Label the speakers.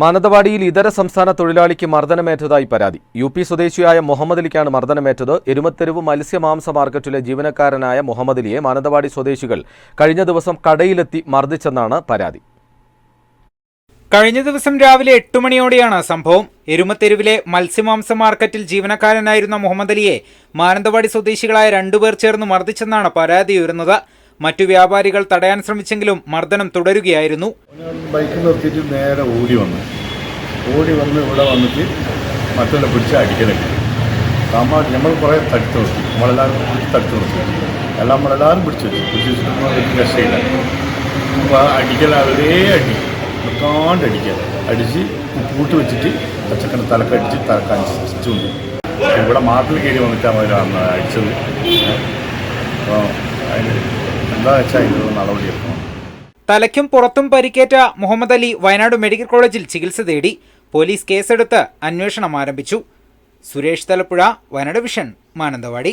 Speaker 1: മാനന്തവാടിയിൽ ഇതര സംസ്ഥാന തൊഴിലാളിക്ക് മർദ്ദനമേറ്റതായി പരാതി. യു പി സ്വദേശിയായ മുഹമ്മദ് അലിക്കാണ് മർദ്ദനമേറ്റത്. എരുമത്തെരുവ് മത്സ്യമാംസ മാർക്കറ്റിലെ ജീവനക്കാരനായ മുഹമ്മദ് അലിയെ മാനന്തവാടി സ്വദേശികൾ കഴിഞ്ഞ ദിവസം കടയിലെത്തി മർദ്ദിച്ചെന്നാണ് പരാതി.
Speaker 2: കഴിഞ്ഞ ദിവസം രാവിലെ എട്ട് മണിയോടെയാണ് സംഭവം. എരുമത്തെരുവിലെ മത്സ്യമാംസ മാർക്കറ്റിൽ ജീവനക്കാരനായിരുന്ന മുഹമ്മദ് അലിയെ മാനന്തവാടി സ്വദേശികളായ രണ്ടുപേർ ചേർന്ന് മർദ്ദിച്ചെന്നാണ് പരാതി ഉയരുന്നത്. മറ്റു വ്യാപാരികൾ തടയാൻ ശ്രമിച്ചെങ്കിലും മർദ്ദനം തുടരുകയായിരുന്നു.
Speaker 3: ബൈക്ക് നിർത്തിയിട്ട് നേരെ ഓടി വന്നു. ഓടി വന്ന് ഇവിടെ വന്നിട്ട് മറ്റുള്ള പിടിച്ച് അടിക്കലൊക്കെ. നമ്മൾ നമ്മൾ കുറേ തടുത്ത് നിർത്തി. നമ്മളെല്ലാവരും പിടിച്ച് തടുത്ത് നിർത്തി. എല്ലാം നമ്മളെല്ലാവരും പിടിച്ചു പിടിച്ചിട്ട് എനിക്ക് രക്ഷയില്ല. അപ്പോൾ അടിക്കൽ അവരേ അടി. നിൽക്കാണ്ട് അടിക്കുക. അടിച്ച് കൂട്ട് വെച്ചിട്ട് പച്ചക്കറി തലക്കടിച്ച് തലക്കാൻ ചുണ്ട് ഇവിടെ മാട്ടിൽ കയറി വന്നിട്ടാണ് അവർ അടിച്ചത്. അപ്പോൾ അതിന് എന്താ വെച്ചാൽ അതിനുള്ള നടപടിയെടുക്കണം
Speaker 2: തലയ്ക്കും പുറത്തും പരിക്കേറ്റ മുഹമ്മദ് അലി വയനാട് മെഡിക്കൽ കോളേജിൽ ചികിത്സ തേടി പോലീസ് കേസെടുത്ത് അന്വേഷണം ആരംഭിച്ചു. സുരേഷ് തലപ്പുഴ വയനാട് വിഷൻ മാനന്തവാടി.